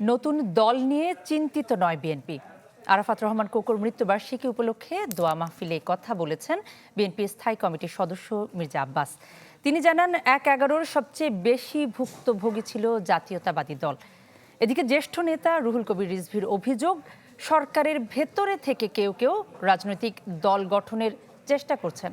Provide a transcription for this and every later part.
নতুন দল নিয়ে চিন্তিত নয় বিএনপি। আরাফাত রহমান কোকর মৃত্যুবার্ষিকী উপলক্ষে দোয়া মাহফিলে কথা বলেছেন বিএনপি স্থায়ী কমিটির সদস্য মির্জা আব্বাস। তিনি জানান, এক এগারোর সবচেয়ে বেশি ভুক্তভোগী ছিল জাতীয়তাবাদী দল। এদিকে জ্যেষ্ঠ নেতা রুহুল কবির রিজভির অভিযোগ, সরকারের ভেতরে থেকে কেউ কেউ রাজনৈতিক দল গঠনের চেষ্টা করছেন।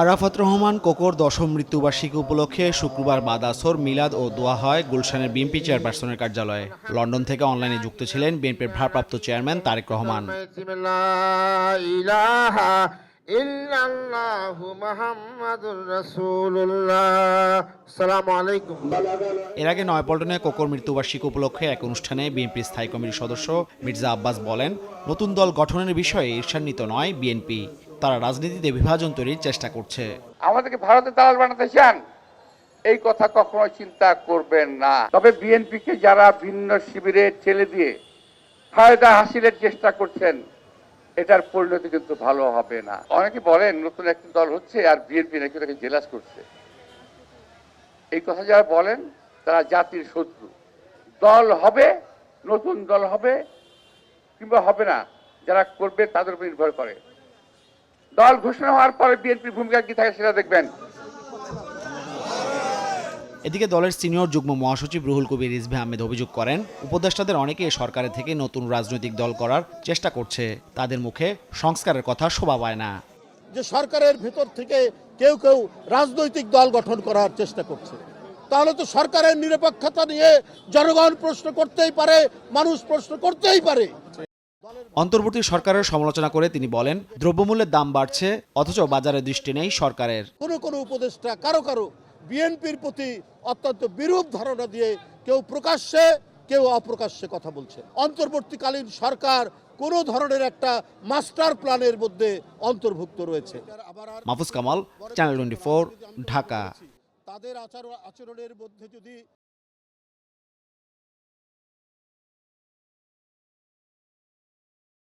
আরাফাত রহমান কোকর দশম মৃত্যুবার্ষিকী উপলক্ষে শুক্রবার বাদাসর মিলাদ ও দোয়া হয় গুলশানের বিএনপি চেয়ারপারসনের কার্যালয়ে। লন্ডন থেকে অনলাইনে যুক্ত ছিলেন বিএনপির ভারপ্রাপ্ত চেয়ারম্যান তারেক রহমান। এর আগে নয়পল্টনে কোকর মৃত্যুবার্ষিক উপলক্ষে এক অনুষ্ঠানে বিএনপি স্থায়ী কমিটির সদস্য মির্জা আব্বাস বলেন নতুন দল গঠনের বিষয়ে ঈর্ষান্বিত নয় বিএনপি। তারা রাজনীতিতে বিভাজন তৈরির চেষ্টা করছে। আমাদেরকে ভারতের দালাল বানাতে চান? এই কথা কখনো চিন্তা করবেন না। তবে বিএনপিকে যারা ভিন্ন শিবিরে ঠেলে দিয়ে ফায়দা হাসিলের চেষ্টা করছেন এটার পরিণতি কিন্তু ভালো হবে না। অনেকে বলেন, নতুন একটি দল হচ্ছে আর বিএনপি নাকি তাকে জেলাস করছে। এই কথা যারা বলেন, তারা জাতির শত্রু। দল হবে, নতুন দল হবে, কিংবা হবে না, যারা করবে তাদের উপর নির্ভর করে। দল ঘোষণা হওয়ার পরে বিএনপির ভূমিকা কি থাকে সেটা দেখবেন। এদিকে দলের সিনিয়র যুগ্ম মহাসচিব রুহুল কবির রিজভি আহমেদ অভিযোগ করেন উপদেষ্টাদের অনেকে সরকারের থেকে নতুন রাজনৈতিক দল করার চেষ্টা করছে। তাদের মুখে সংস্কারের কথা শোভা পায় না। যে সরকারের ভেতর থেকে কেউ কেউ রাজনৈতিক দল গঠন করার চেষ্টা করছে। তাহলে তো সরকারের নিরপেক্ষতা নিয়ে জনগণ প্রশ্ন করতেই পারে মানুষ প্রশ্ন করতেই পারে। অন্তর্বর্তী সরকারের সমালোচনা করে তিনি বলেন দ্রব্যমূল্যের দাম বাড়ছে অথচ বাজারে দৃষ্টি নেই সরকারের। কোনো কোনো উপদেষ্টা কারও কারও বিএনপির প্রতি অত্যন্ত বিরূপ ধারণা দিয়ে কেউ প্রকাশ্যে কেউ অপ্রকাশ্যে কথা বলছে। অন্তর্বর্তীকালীন সরকার কোনো ধরনের একটা মাস্টার প্ল্যানের মধ্যে অন্তর্ভুক্ত রয়েছে। Mahfuz Kamal channel twenty Dhaka. তাদের আচার আচরণের মধ্যে যদি